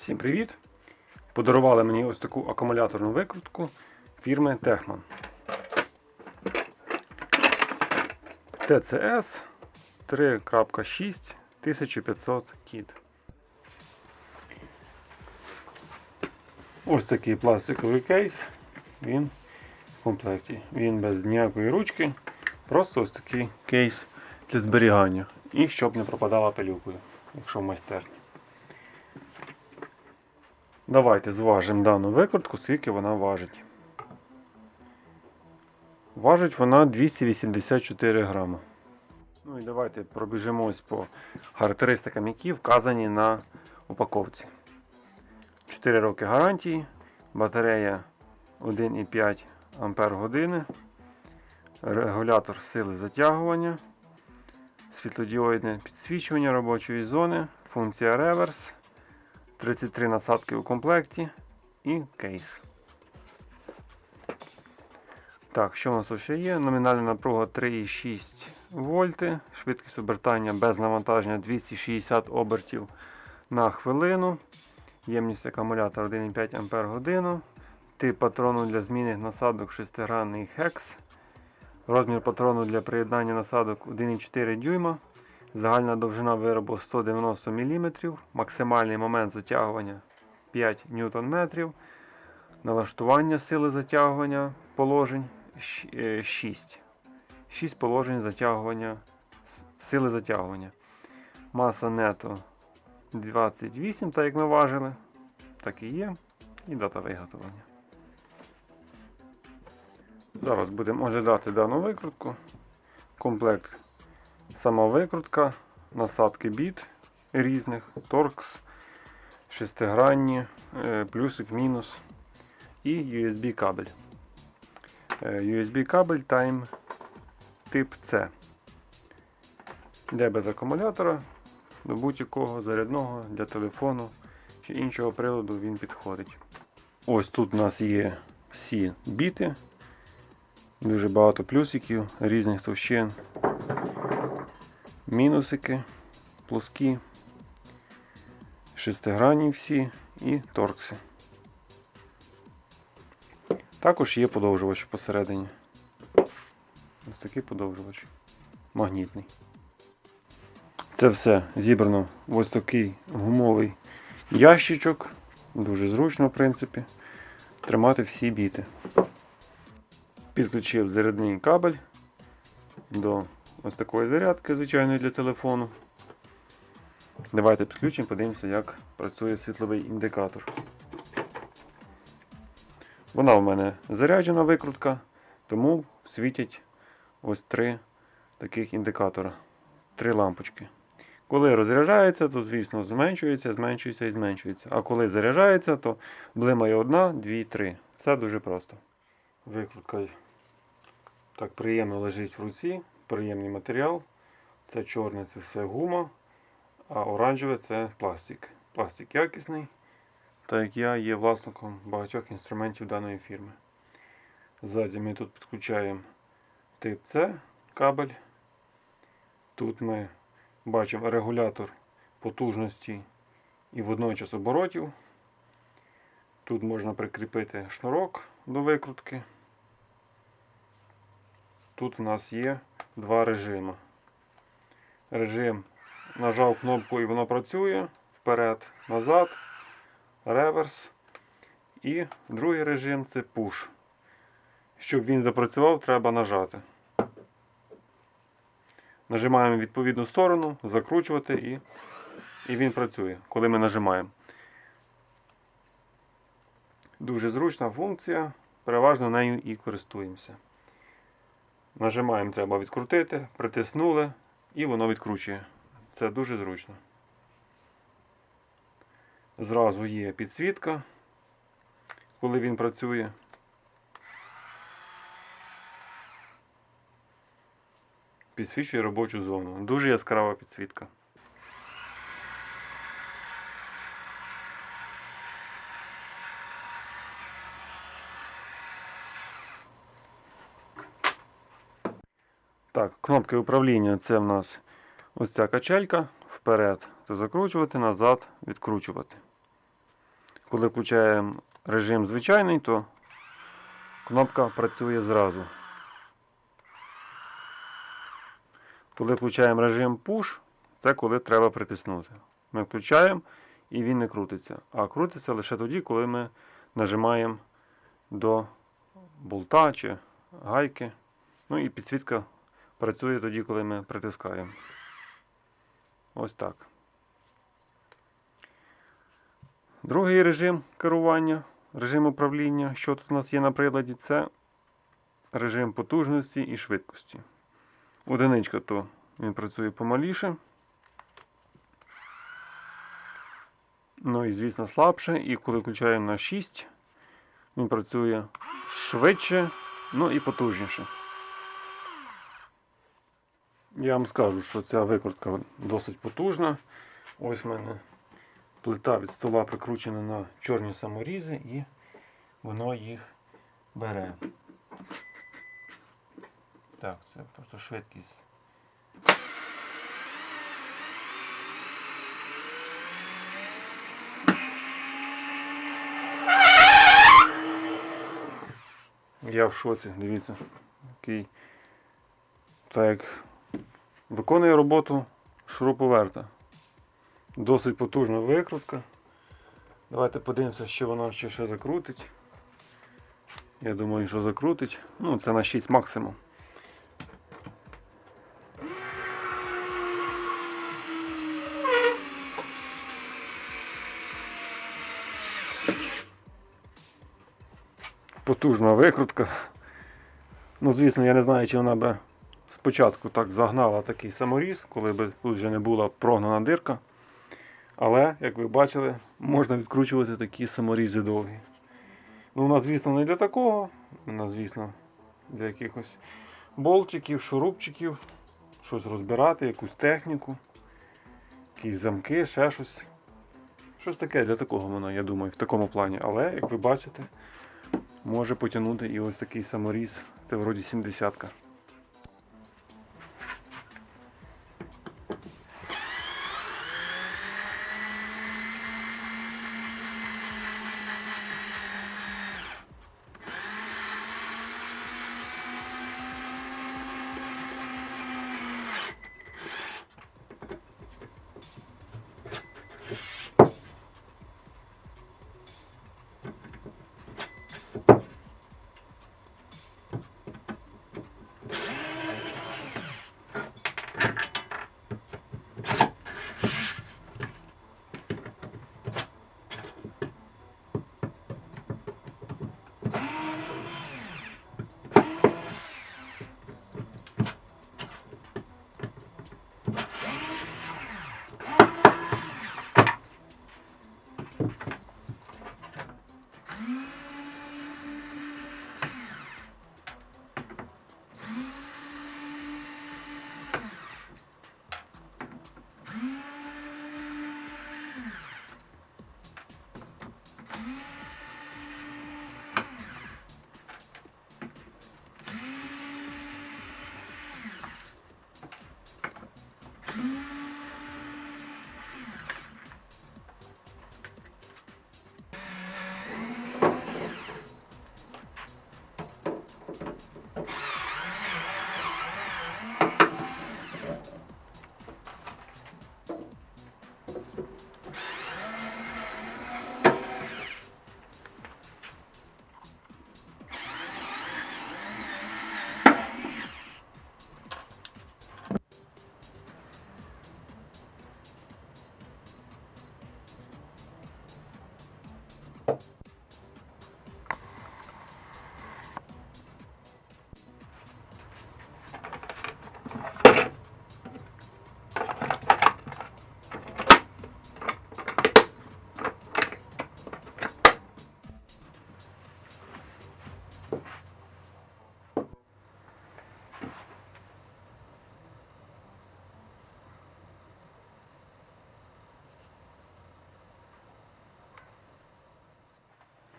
Всім привіт! Подарували мені ось таку акумуляторну викрутку фірми Techman. TCS 3.6 1500 кіт. Ось такий пластиковий кейс. Він в комплекті. Він без ніякої ручки. Просто ось такий кейс для зберігання. І щоб не пропадала пилюкою, якщо в майстерні. Давайте зважимо дану викрутку, скільки вона важить. Важить вона 284 грама. Ну і давайте пробіжимось по характеристикам, які вказані на упаковці. 4 роки гарантії, батарея 1,5 Ампер регулятор сили затягування, світлодіодне підсвічування робочої зони, функція реверс. 33 насадки у комплекті і кейс. Так, що у нас ще є? Номінальна напруга 3,6 вольти, швидкість обертання без навантаження 260 обертів на хвилину, ємність акумулятора 1,5 Ампер годину, тип патрону для зміни насадок шестигранний хекс, розмір патрону для приєднання насадок 1,4 дюйма. Загальна довжина виробу 190 мм, максимальний момент затягування 5 Нм, налаштування сили затягування положень 6. 6 положень затягування, сили затягування. Маса нето 28, так як ми важили, так і є. І дата виготовлення. Зараз будемо оглядати дану викрутку. Комплект Сама викрутка, насадки біт різних, торкс, шестигранні, е, плюсик, мінус і USB кабель. Е, USB кабель Time тип C. Де без акумулятора, до будь-якого зарядного для телефону чи іншого приладу він підходить. Ось тут у нас є всі біти, дуже багато плюсиків, різних товщин мінусики, плоскі, шестигранні всі і торкси. Також є подовжувач посередині. Ось такий подовжувач. Магнітний. Це все зібрано в ось такий гумовий ящичок. Дуже зручно, в принципі, тримати всі біти. Підключив зарядний кабель до ось такої зарядки, звичайної для телефону. Давайте підключимо, подивимося, як працює світловий індикатор. Вона в мене заряджена викрутка, тому світять ось три таких індикатора. Три лампочки. Коли розряджається, то, звісно, зменшується, зменшується і зменшується. А коли заряджається, то блимає одна, дві, три. Все дуже просто. Викрутка так приємно лежить в руці приємний матеріал. Це чорне це все гума, а оранжеве це пластик. Пластик якісний, так як я є власником багатьох інструментів даної фірми. Ззаді ми тут підключаємо тип С кабель. Тут ми бачимо регулятор потужності і водночас оборотів. Тут можна прикріпити шнурок до викрутки. Тут в нас є два режими. Режим нажав кнопку і воно працює. Вперед, назад, реверс. І другий режим це push. Щоб він запрацював, треба нажати. Нажимаємо відповідну сторону, закручувати і, і він працює, коли ми нажимаємо. Дуже зручна функція, переважно нею і користуємося. Нажимаємо, треба відкрутити, притиснули і воно відкручує. Це дуже зручно. Зразу є підсвітка, коли він працює. Підсвічує робочу зону. Дуже яскрава підсвітка. Так, кнопки управління це в нас ось ця качелька. Вперед це закручувати, назад відкручувати. Коли включаємо режим звичайний, то кнопка працює зразу. Коли включаємо режим Push, це коли треба притиснути. Ми включаємо і він не крутиться. А крутиться лише тоді, коли ми нажимаємо до болта чи гайки. Ну і підсвітка працює тоді, коли ми притискаємо. Ось так. Другий режим керування, режим управління, що тут у нас є на приладі, це режим потужності і швидкості. Одиничка то він працює помаліше. Ну і, звісно, слабше. І коли включаємо на 6, він працює швидше, ну і потужніше. Я вам скажу, що ця викрутка досить потужна. Ось в мене плита від стола прикручена на чорні саморізи і воно їх бере. Так, це просто швидкість. Я в шоці, дивіться, який так як виконує роботу шуруповерта. Досить потужна викрутка. Давайте подивимося, що вона ще ще закрутить. Я думаю, що закрутить. Ну, це на 6 максимум. Потужна викрутка. Ну, звісно, я не знаю, чи вона би спочатку так загнала такий саморіз, коли б тут вже не була прогнана дирка. Але, як ви бачили, можна відкручувати такі саморізи довгі. Ну, нас, звісно, не для такого. Нас, звісно, для якихось болтиків, шурупчиків, щось розбирати, якусь техніку, якісь замки, ще щось. Щось таке для такого воно, я думаю, в такому плані. Але, як ви бачите, може потягнути і ось такий саморіз. Це вроді 70-ка.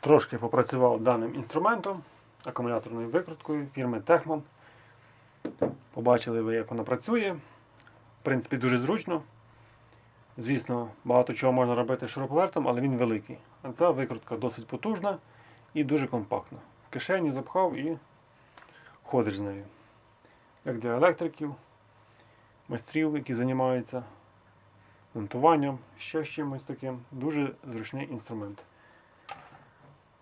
Трошки попрацював даним інструментом, акумуляторною викруткою фірми Techman. Побачили ви, як вона працює. В принципі, дуже зручно. Звісно, багато чого можна робити шуруповертом, але він великий. А ця викрутка досить потужна і дуже компактна. В кишені запхав і ходиш з нею. Як для електриків, майстрів, які займаються монтуванням, ще чимось таким. Дуже зручний інструмент.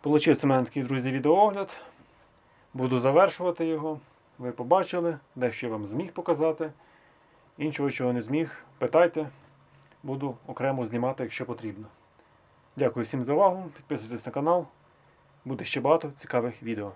Получився в мене такий, друзі, відеоогляд. Буду завершувати його. Ви побачили, дещо я вам зміг показати. Іншого, чого не зміг, питайте. Буду окремо знімати, якщо потрібно. Дякую всім за увагу. Підписуйтесь на канал. Буде ще багато цікавих відео.